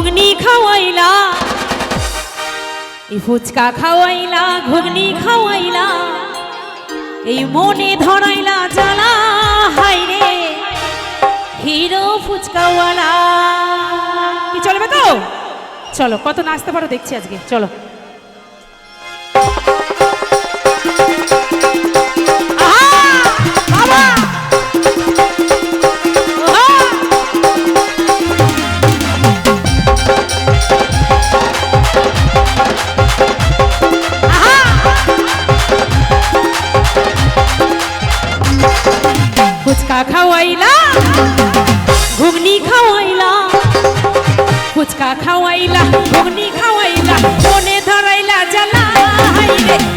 ঘুগনি খাওয়াইলা। এই ফুচকা খাওয়াইলা, ঘুগনি খাওয়াইলা। এই মনে ধরাইলা জ্বালা হাই রে হিরো ফুচকাওয়ালা। কি চলবে তো? চলো, কত নাচতে পারো দেখছি আজকে, চলো। খাওয়াইলা ঘুগনি খাওয়াইলা ফুচকা খাওয়াইলা ঘুগনি খাওয়াইলা মনে ধরাইলা জ্বালা হাই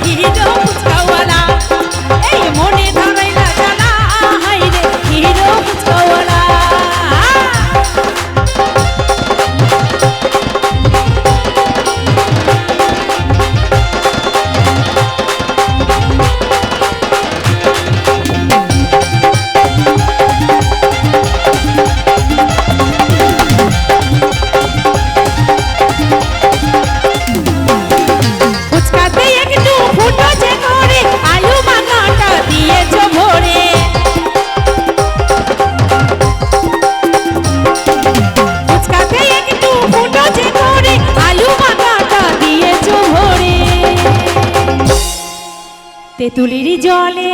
তেঁতুলির জলে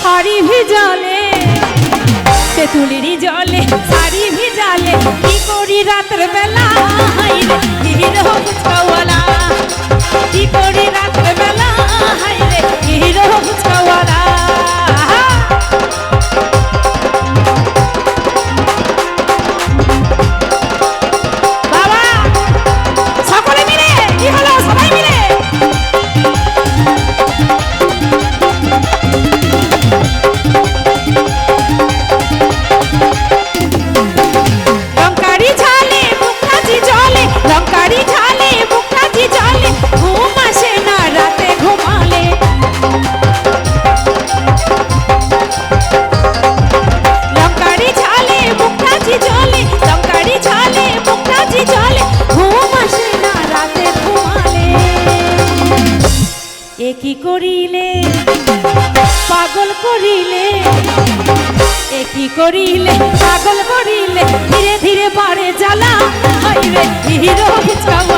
শাড়ি ভিজালে তেঁতুলির জলে শাড়ি ভিজালে কি করি রাতের বেলা হিরো ফুচকাওয়ালা এ করিলে? পাগল করিলে? এ করিলে? পাগল করিলে? ধীরে ধীরে পারে জ্বালা। হইবে হিরো ফুচকাওয়ালা